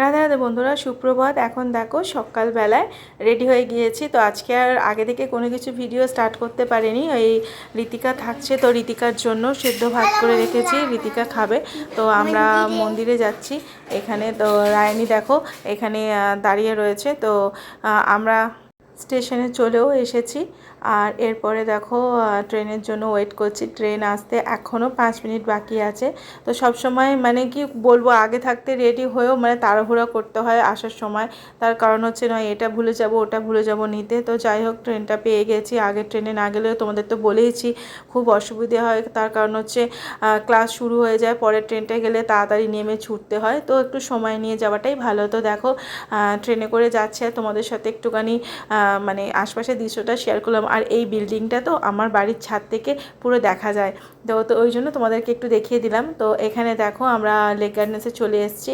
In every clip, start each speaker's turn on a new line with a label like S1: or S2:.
S1: রাধা রাধা বন্ধুরা সুপ্রভাত। এখন দেখো সকালবেলায় রেডি হয়ে গিয়েছি। তো আজকে আর আগে থেকে কোনো কিছু ভিডিও স্টার্ট করতে পারিনি। ওই রীতিকা থাকছে তো রীতিকার জন্য সেদ্ধ ভাত করে রেখেছি। রীতিকা খাবে। তো আমরা মন্দিরে যাচ্ছি। এখানে তো রায়নি দেখো এখানে দাঁড়িয়ে রয়েছে। তো আমরা স্টেশনে চলেও এসেছি। আর এরপরে দেখো ট্রেনের জন্য ওয়েট করছি। ট্রেন আসতে এখনও পাঁচ মিনিট বাকি আছে। তো সব সময় মানে কি বলব, আগে থাকতে রেডি হয়েও মানে তাড়াহুড়া করতে হয় আসার সময়। তার কারণ হচ্ছে নয়, এটা ভুলে যাব, ওটা ভুলে যাব নিতে। তো যাই হোক, ট্রেনটা পেয়ে গেছি। আগের ট্রেনে না গেলেও তোমাদের তো বলেইছি, খুব অসুবিধে হয়। তার কারণ হচ্ছে ক্লাস শুরু হয়ে যায়, পরের ট্রেনটা গেলে তাড়াতাড়ি নেমে ছুটতে হয়। তো একটু সময় নিয়ে যাওয়াটাই ভালো। তো দেখো ট্রেনে করে যাচ্ছে। তোমাদের সাথে একটুখানি মানে আশপাশের দৃশ্যটা শেয়ার করলাম। আর এই বিল্ডিংটা তো আমার বাড়ির ছাদ থেকে পুরো দেখা যায়। তো তো ওই জন্য তোমাদেরকে একটু দেখিয়ে দিলাম। তো এখানে দেখো আমরা লেক গার্ডেন্সে চলে এসেছি।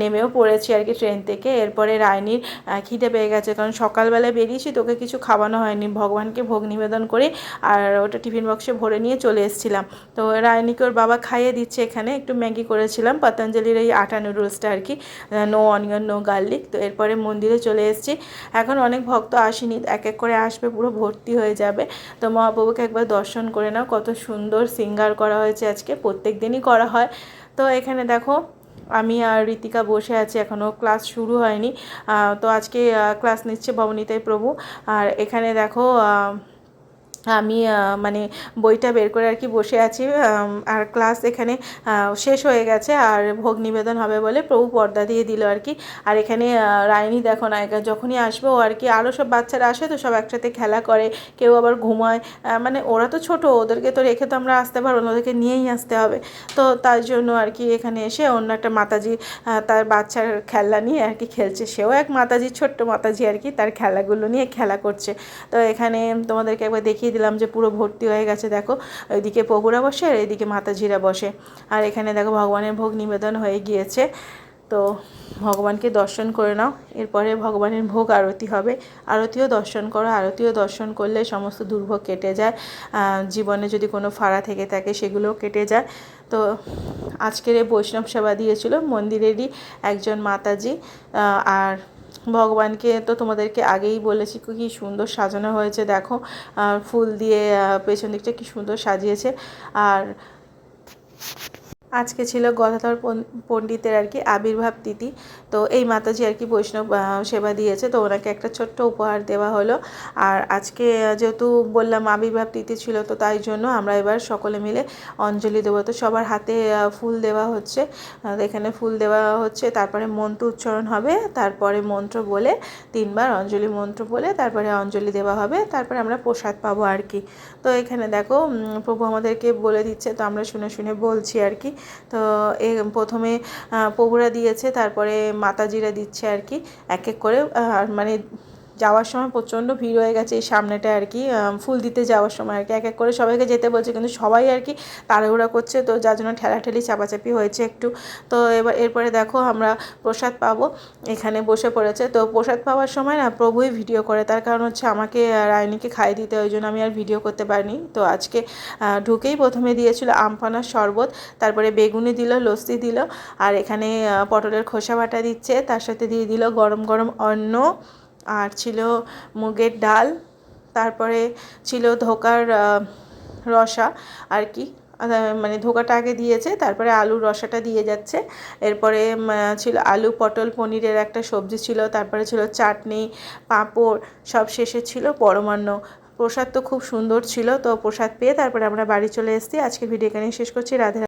S1: নেমেও পড়েছি আর কি ট্রেন থেকে। এরপরে রায়নির খিদে পেয়ে গেছে। কারণ সকালবেলায় বেরিয়েছি, তোকে কিছু খাওয়ানো হয়নি। ভগবানকে ভোগ নিবেদন করে আর ওটা টিফিন বক্সে ভরে নিয়ে চলে এসেছিলাম। তো রায়নিকে ওর বাবা খাইয়ে দিচ্ছে এখানে। একটু ম্যাগি করেছিলাম। পতঞ্জলির এই আটা নুডলসটা আর কি। নো অনিয়ন নো গার্লিক তো এরপরে মন্দিরে চলে এসেছি। এখন অনেক ভক্ত আসেনি। এক এক করে আসবে পুরো ভর্তি। হয়ে যাবে। তো মহাপ্রভুকে একবার দর্শন করে নাও, কত সুন্দর সিঙ্গার করা হয়েছে আজকে, প্রত্যেক দিনই করা হয়। তো এখানে দেখো, আমি আর ঋতিকা বসে আছি, এখনও ক্লাস শুরু হয়নি। তো আজকে ক্লাস নিচ্ছে ভবনীতাই প্রভু। আর এখানে দেখো আমি মানে বইটা বের করে আর কি বসে আছি আর ক্লাস এখানে শেষ হয়ে গেছে, আর ভোগ নিবেদন হবে বলে প্রভু পর্দা দিয়ে দিল আর কি। আর এখানে রায়নি দেখো নায়িকা যখনই আসবে ও আর কি আরও সব বাচ্চারা আসে তো সব একসাথে খেলা করে, কেউ আবার ঘুমায় মানে ওরা তো ছোট, ওদেরকে তো রেখে তো আমরা আসতে পারব না, ওদেরকে নিয়েই আসতে হবে। তো তার জন্য আর কি এখানে এসে অন্য একটা মাতাজি তার বাচ্চার খেলনা নিয়ে আর কি খেলছে। সেও এক মাতাজি, ছোট্ট মাতাজি আর কি, তার খেলাগুলো নিয়ে খেলা করছে। তো এখানে তোমাদেরকে একবার দেখিয়ে দিলাম যে পুরো ভর্তি হয়ে গেছে, দেখো। ওইদিকে প্রভুরা বসে আর এদিকে মাতাজিরা বসে। আর এখানে দেখো ভগবানের ভোগ নিবেদন হয়ে গিয়েছে। তো ভগবানকে দর্শন করে নাও। এরপরে ভগবানের ভোগ আরতি হবে। আরতিও দর্শন করো। আরতিও দর্শন করলে সমস্ত দুর্ভোগ কেটে যায়। জীবনে যদি কোনো ফাড়া থেকে থাকে সেগুলোও কেটে যায়। তো আজকের এই বৈষ্ণব সেবা দিয়েছিল মন্দিরেরই একজন মাতাজি। আর ভগবানকে তো তোমাদেরকে আগেই বলেছি, কি সুন্দর সাজানো হয়েছে, দেখো। ফুল দিয়ে পেছন দিকটা কি সুন্দর সাজিয়েছে। আর আজকে ছিল গদাধর পণ্ডিতের আর কি আবির্ভাব তিথি। তো এই মাতাজি আর কি বৈষ্ণব সেবা দিয়েছে। তো ওনাকে একটা ছোট্ট উপহার দেওয়া হলো। আর আজকে যেহেতু বললাম আবির্ভাব তিথি ছিল, তো তাই জন্য আমরা এবার সকলে মিলে অঞ্জলি দেবো। তো সবার হাতে ফুল দেওয়া হচ্ছে। এখানে ফুল দেওয়া হচ্ছে। তারপরে মন্ত্র উচ্চারণ হবে। তারপরে মন্ত্র বলে তিনবার অঞ্জলি মন্ত্র বলে তারপরে অঞ্জলি দেওয়া হবে। তারপরে আমরা প্রসাদ পাবো আর কি। তো এখানে দেখো প্রভু আমাদেরকে বলে দিচ্ছে। তো আমরা শুনে শুনে বলছি আর কি। তো এ প্রথমে প্রভুরা দিয়েছে, তারপরে মাতাজিরা দিচ্ছে আর কি, এক এক করে আর মানে যাওয়ার সময় প্রচণ্ড ভিড় হয়ে গেছে এই সামনেটা আর কি ফুল দিতে যাওয়ার সময় আর কি। এক এক করে সবাইকে যেতে বলছে, কিন্তু সবাই আর কি তাড়াহুড়া করছে, তো যার জন্য ঠেলাঠেলি চাপাচাপি হয়েছে একটু। তো এবার এরপরে দেখো আমরা প্রসাদ পাবো, এখানে বসে পড়েছে। তো প্রসাদ পাওয়ার সময় না প্রভুই ভিডিও করে, তার কারণ হচ্ছে আমাকে রায়নিকে খাইয়ে দিতে, ওই জন্য আমি আর ভিডিও করতে পারিনি। তো আজকে ঢুকেই প্রথমে দিয়েছিল আমপানার শরবত, তারপরে বেগুনি দিল, লস্যি দিল, আর এখানে পটলের খোসা বাটা দিচ্ছে, তার সাথে দিয়ে দিল গরম গরম অন্ন। আর ছিল মুগের ডাল, তারপরে ছিল ধোকার রসা আর কি। মানে ধোকাটা আগে দিয়েছে, তারপরে আলুর রসাটা দিয়ে যাচ্ছে। এরপরে ছিল আলু পটল পনিরের একটা সবজি ছিল, তারপরে ছিল চাটনি, পাঁপড়, সব শেষে ছিল পরমান্ন। প্রসাদ তো খুব সুন্দর ছিল, তো প্রসাদ পেয়ে তারপরে আমরা বাড়ি চলে এসেছি। আজকে ভিডিও এখানেই শেষ করছি। রাধে।